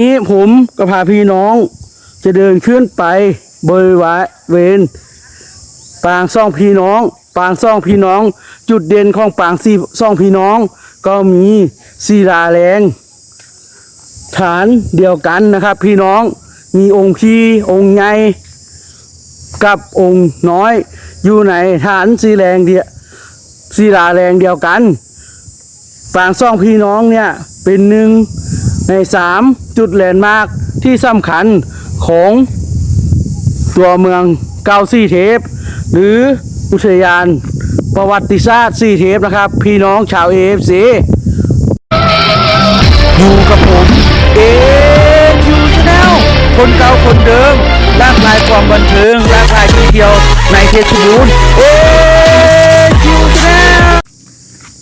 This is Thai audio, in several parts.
นี้ผมก็พาพี่น้องจะเดินขึ้นไปบริวาเวณปางซ่องพี่น้อง ปางซ่องพี่น้อง จุดเด่นของปางซีซ่องพี่น้อง ก็มีศิลาแรงฐานเดียวกันนะครับ พี่น้องมีองค์พี่องค์ใหญ่กับองค์น้อย อยู่ในฐานสีแรงเดียศิลาแรงเดียวกัน ปางซ่องพี่น้องเนี่ยเป็นหนึ่ง ในสามจุดแลนด์มาร์คที่สำคัญของตัวเมืองเกาซีเทป หรืออุทยานประวัติศาสตร์ซีเทปนะครับ พี่น้องชาวเอฟซีอยู่กับผมเอคิวชาแนลคนเก่าคนเดิมหลากหลายความบันเทิงหลากหลายที่เที่ยวในเพชรบูรณ์เอคิวชาแนล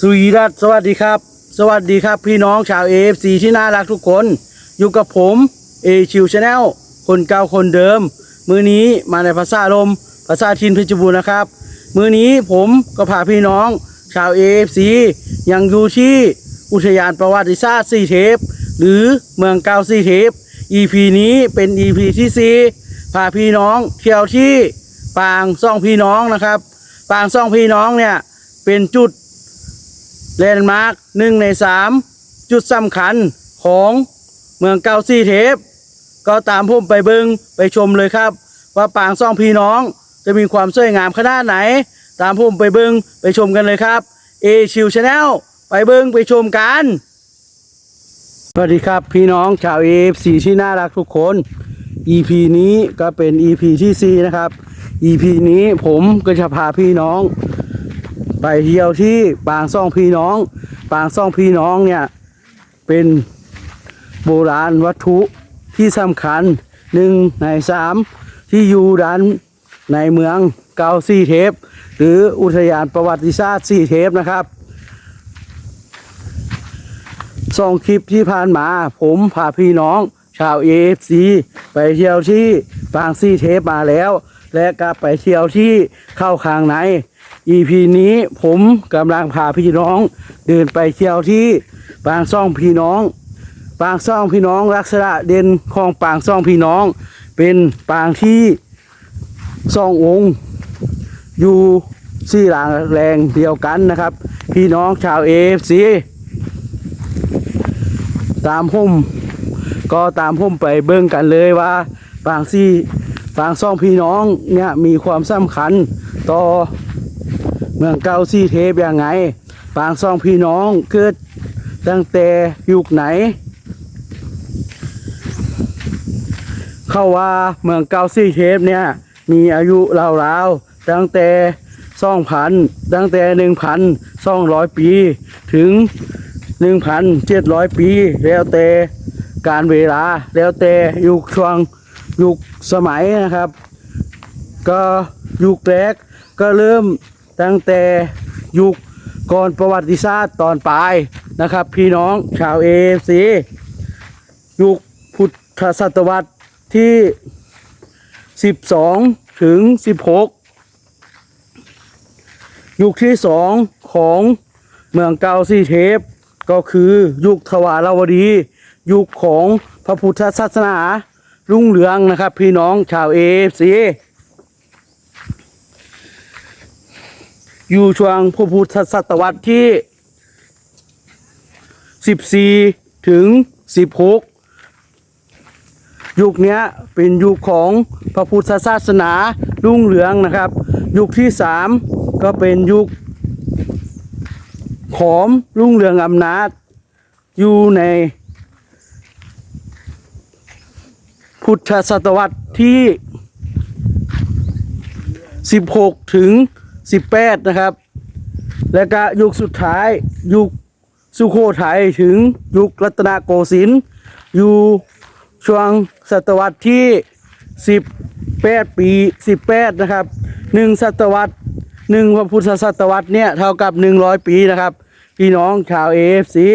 สวีดัสสวัสดีครับ สวัสดีครับพี่น้องชาวเอฟซีที่น่ารักทุกคน อยู่กับผมเอชิวชาแนลคนเก่าคนเดิม มือนี้มาในภาษาลมภาษาทินเพชรบูรณ์นะครับ มือนี้ผมก็พาพี่น้องชาวเอฟซียังอยู่ที่อุทยานประวัติศาสตร์สี่เทป หรือเมืองเก่าสี่เทป EP นี้เป็น EP ที่สี่พาพี่น้องเที่ยวที่ปางซ่องพี่น้องนะครับ ปางซ่องพี่น้องเนี่ยเป็นจุด แลนด์มาร์คหนึ่งในสามจุดสำคัญของเมืองเกาซีเทป ก็ตามผมไปเบิงไปชมเลยครับ ว่าปางซ่องพี่น้องจะมีความสวยงามขนาดไหน ตามผมไปเบิงไปชมกันเลยครับเอชิวชาแนลไปเบิงไปชมกันสวัสดีครับพี่น้องชาวเอฟซีที่น่ารักทุกคน EP นี้ก็เป็น EP ที่สี่นะครับ EP นี้ผมก็จะพาพี่น้อง ไปเที่ยวที่ปางซ่องพี่น้อง ปางซ่องพี่น้องเนี่ยเป็นโบราณวัตถุที่สำคัญหนึ่งในสามที่อยู่ด้านในเมืองเกาซีเทป หรืออุทยานประวัติศาสตร์ซีเทปนะครับสองคลิปที่ผ่านมาผมพาพี่น้อง ชาวเอฟซีไปเที่ยวที่ปางซีเทปมาแล้ว และก็ไปเที่ยวที่เข้าคางใน EP นี้ผมกำลังพาพี่น้อง เดินไปเที่ยวที่ปางซ่องพี่น้อง ปางซ่องพี่น้องลักษณะเด่นของปางซ่องพี่น้อง เป็นปางที่ซ่ององค์ อยู่สี่หลังแรงเดียวกันนะครับ พี่น้องชาวเอฟซีตามผมก็ตามผมไปเบิ่งกันเลยว่าปางซี่ปางซ่องพี่น้องเนี่ยมีความสำคัญต่อ มืองเก่าซีเทปยังไง ปางซองพี่น้องเกิดตั้งแต่ยุคไหน เข้าว่าเมืองเก่าซีเทปเนี่ย มีอายุราวๆตั้งแต่สองพันตั้งแต่หนึ่งพันสองร้อยปี ถึงหนึ่งพันเจ็ดร้อยปี แล้วแต่การเวลาแล้วแต่ยุคช่วงยุคสมัยนะครับ ก็ยุคแรกก็เริ่ม ตั้งแต่ยุคก่อนประวัติศาสตร์ตอนปลายนะครับ พี่น้องชาวเอซียุคพุทธศตวรรษที่ 12 ถึง 16 ยุคที่สองของเมืองเกาซีเทป ก็คือยุคทวารวดี ยุคของพระพุทธศาสนารุ่งเรืองนะครับ พี่น้องชาวเอฟซี อยู่ช่วงพระพุทธศตวรรษที่ 14 ถึง 16 ยุคนี้เป็นยุคของพระพุทธศาสนารุ่งเรืองนะครับ ยุคที่ 3 ก็เป็นยุคขอมรุ่งเรืองอำนาจอยู่ในพุทธศตวรรษที่ 16 ถึง 18นะครับ และก็ยุคสุดท้ายยุคสุโขทัยถึงยุครัตนโกสินทร์อยู่ช่วงศตวรรษที่18ปี18นะครับหนึ่งศตวรรษหนึ่งพระพุทธศตวรรษเนี่ยเท่ากับ100ปีนะครับ พี่น้องชาวเอฟซี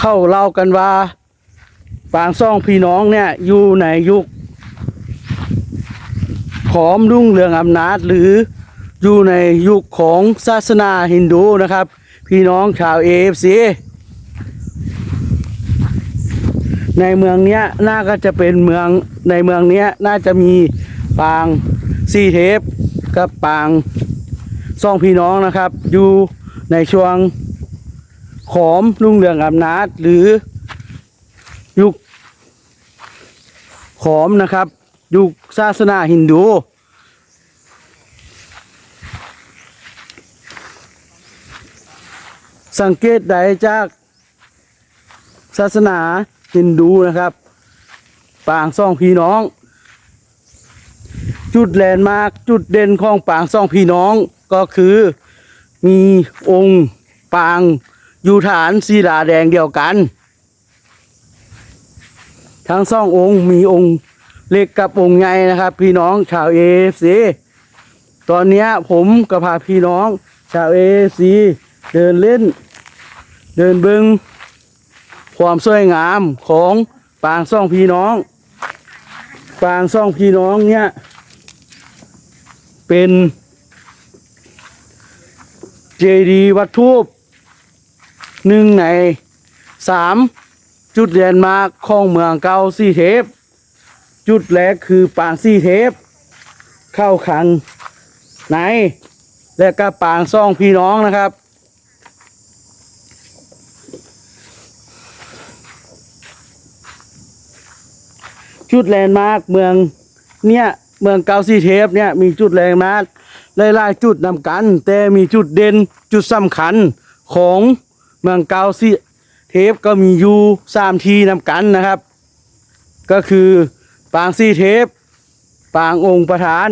เข้าเล่ากันว่าปางซ่องพี่น้องเนี่ยอยู่ในยุค ขอมรุ่งเรืองอำนาจหรืออยู่ในยุคของศาสนาฮินดูนะครับ พี่น้องชาวเอฟซีในเมืองเนี้ยน่าก็จะเป็นเมืองในเมืองเนี้ยน่าจะมีปางซีเทปกับปางสองพี่น้องนะครับ อยู่ในช่วงขอมรุ่งเรืองอำนาจหรือยุคขอมนะครับ ยุคศาสนาฮินดู สังเกตได้จากศาสนาฮินดูนะครับ ปางซ่องพี่น้อง จุดแลนด์มาร์กจุดเด่นของปางซ่องพี่น้องก็คือมีองค์ปางอยู่ฐานศิลาแดงเดียวกัน ทั้งสององค์มีองค์ เหล็กกับองค์ใหญ่นะครับ พี่น้องชาวเอฟซีตอนนี้ผมก็พาพี่น้อง ชาวเอฟซีเดินเล่น เดินเบิงความสวยงามของปางซ่องพี่น้อง ปางซ่องพี่น้องเนี่ย เป็นเจดีย์วัตถุหนึ่งในสามจุดเรียนมาร์คของเมืองเก่าสี่เทป จุดแรกคือปางสี่เทปเข้าขังในและก็ปางซ่องพี่น้องนะครับจุดแลนด์มาร์กเมืองเนี่ยเมืองเกาซีเทปเนี่ยมีจุดแลนด์มาร์กหลายๆจุดนำกัน แต่มีจุดเด่นจุดสำคัญของเมืองเกาซีเทปก็มีอยู่สามทีนำกันนะครับ ก็คือ ปางซีเทปปางองค์ประธาน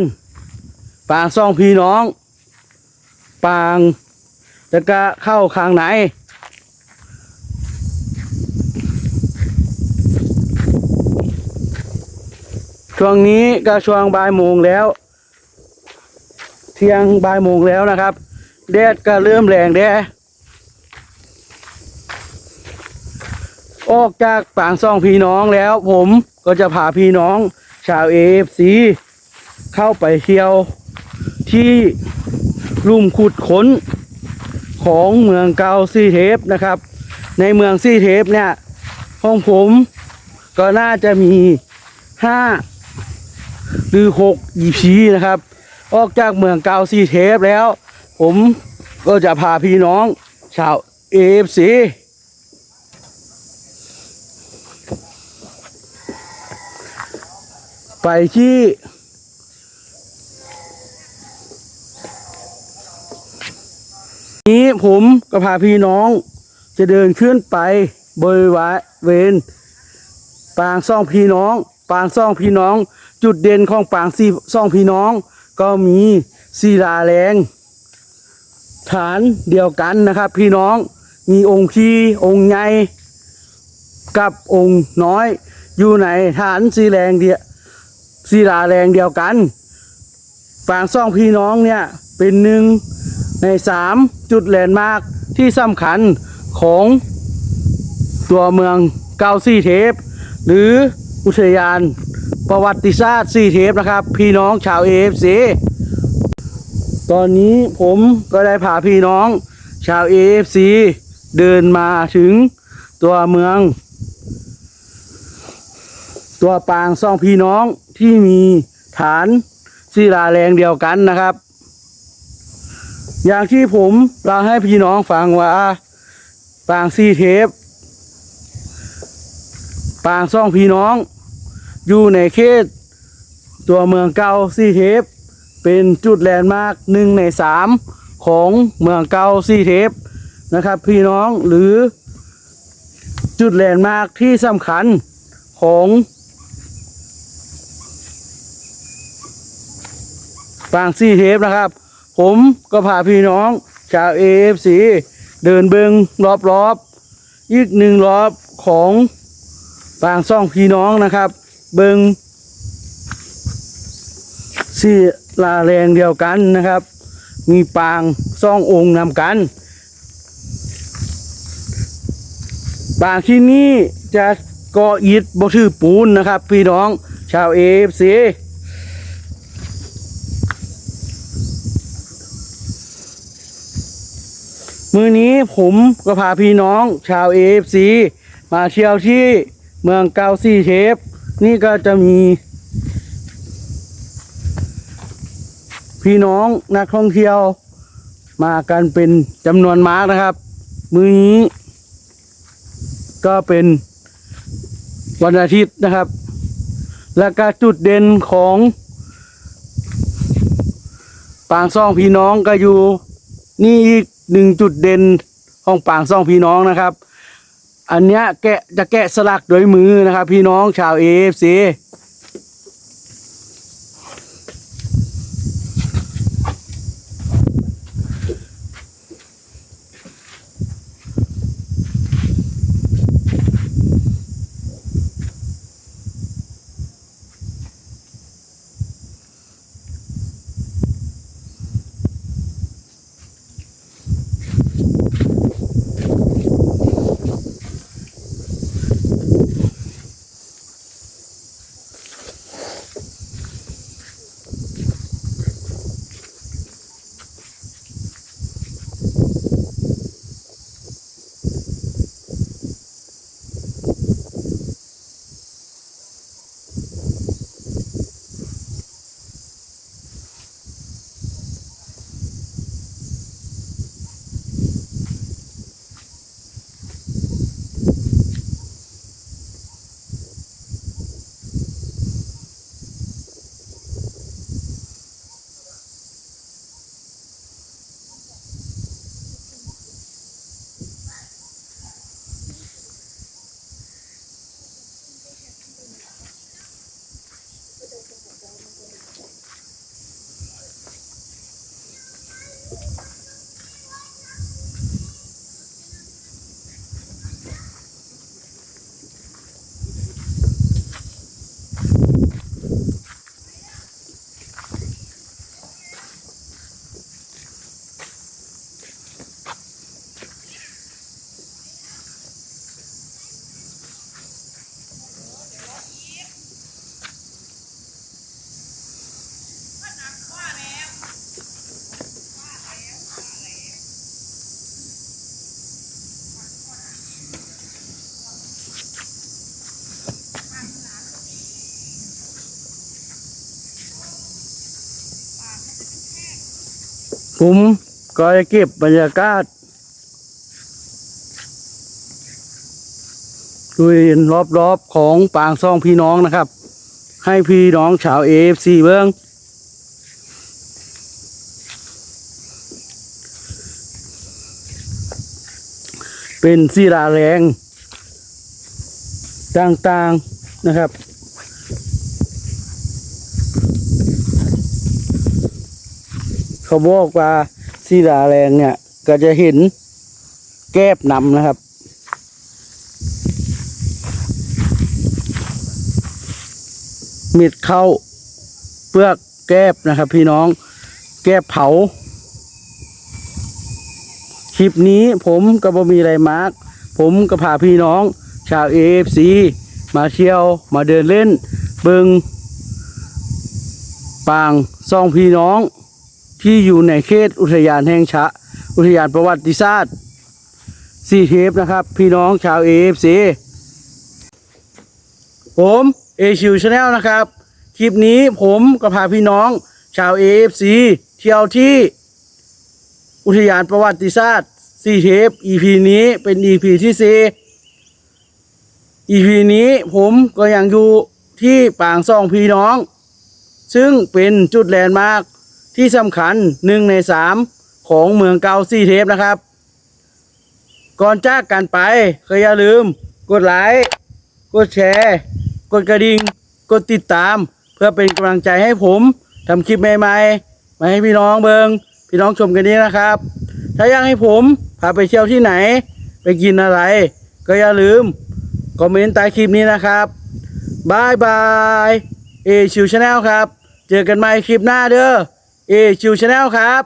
ปางซ่องพี่น้อง ปางแล้วก็เข้าข้างในช่วงนี้ก็ช่วงบ่ายโมงแล้ว เที่ยงบ่ายโมงแล้วนะครับ แดดก็เริ่มแรงแดดออกจากปางซ่องพี่น้องแล้วผม ก็จะพาพี่น้องชาวเอฟซีเข้าไปเที่ยวที่ลุ่มขุดค้นของเมืองเกาซีเทปนะครับ ในเมืองซีเทปเนี่ยของผมก็น่าจะมีห้าหรือหกอีพีนะครับ ออกจากเมืองเกาซีเทปแล้ว ผมก็จะพาพี่น้องชาวเอฟซี ไปที่ นี้ผมก็พาพี่น้อง จะเดินขึ้นไปบริวาเวณปางซ่องพี่น้อง ปางซ่องพี่น้อง จุดเด่นของปางซีซ่องพี่น้อง ก็มีศิลาแรง ฐานเดียวกันนะครับ พี่น้องมีองค์พี่องค์ใหญ่กับองค์น้อย อยู่ในฐานสีแรงเดีย ศิลาแรงเดียวกันปางซ่องพี่น้องเนี่ยเป็นหนึ่งในสามจุดแลนด์มาร์คที่สำคัญของตัวเมืองเกาซีเทป หรืออุทยานประวัติศาสตร์สี่เทปนะครับ พี่น้องชาวเอฟซีตอนนี้ผมก็ได้พาพี่น้องชาวเอฟซีเดินมาถึงตัวเมือง ตัวปางซ่องพี่น้อง ที่มีฐานศิลาแรงเดียวกันนะครับ อย่างที่ผมเราให้พี่น้องฟังว่าปางซีเทปปางซ่องพี่น้อง อยู่ในเขต ตัวเมืองเก่าซีเทปเป็นจุดแลนด์มาร์กหนึ่งในสามของเมืองเก่าซีเทปนะครับพี่น้องหรือจุดแลนด์มาร์กที่สำคัญของ ปางซีเทปนะครับ ผมก็พาพี่น้องชาวเอฟซีเดินเบิงรอบๆอีกหนึ่งรอบของปางซ่องพี่น้องนะครับ เบิงสีลาแรงเดียวกันนะครับ มีปางซ่ององค์นำกันปางที่นี่จะก่ออิฐบถือปูนนะครับ พี่น้องชาวเอฟซี มือนี้ผมก็พาพี่น้องชาวเอฟซีมาเที่ยวที่เมืองเกาซีเทปนี่ก็จะมี พี่น้องนักท่องเที่ยวมากันเป็นจำนวนมากนะครับ มือนี้ ก็เป็นวันอาทิตย์นะครับ และก็จุดเด่นของปางซ่องพี่น้องก็อยู่นี่อีก หนึ่งจุดเด่นของปางซ่องพี่น้องนะครับ อันเนี้ยแกะจะแกะสลักโดวยมือนะครับ พี่น้องชาวเอฟซี ผมก็จะเก็บบรรยากาศบริเวณรอบๆของปางซ่องพี่น้องนะครับ ให้พี่น้องชาวเอฟซีเบิ้งเป็นสีราแรงต่างๆนะครับ เขาบอกว่าสีดาแรงเนี่ย ก็จะเห็นแก้บนำนะครับ เม็ดเข้าเปลือกแก้บนะครับ พี่น้องแก้บเผา คลิปนี้ผมก็บ่มีอะไรมาร์กผมก็พาพี่น้อง ชาวเอฟซีมาเที่ยวมาเดินเล่น เบิงปางซ่องพี่น้อง ที่อยู่ในเขตอุทยานแห่งชะอุทยานประวัติศาสตร์ซีเทปนะครับ พี่น้องชาวเอฟซีผมเอชิวชาแนลนะครับ คลิปนี้ผมก็พาพี่น้องชาวเอฟซีเที่ยวที่อุทยานประวัติศาสตร์ซีเทป EP นี้เป็น EP ที่สี่ EP นี้ผมก็ยังอยู่ที่ปางซ่องพี่น้อง ซึ่งเป็นจุดแลนด์มาร์ค ที่สำคัญหนึ่งในสามของเมืองเกาซีเทปนะครับ ก่อนจากกันไปก็อย่าลืม กดไลค์กดแชร์ กดกระดิ่งกดติดตาม เพื่อเป็นกำลังใจให้ผมทำคลิปใหม่ๆมาให้พี่น้องเบิงพี่น้องชมกันนี้นะครับ ถ้าอยากให้ผมพาไปเที่ยวที่ไหน ไปกินอะไร ก็อย่าลืม คอมเมนต์ใต้คลิปนี้นะครับบายบายเอชิวชาแนลครับ เจอกันใหม่คลิปหน้าเด้อ เอชิวชาแนลครับ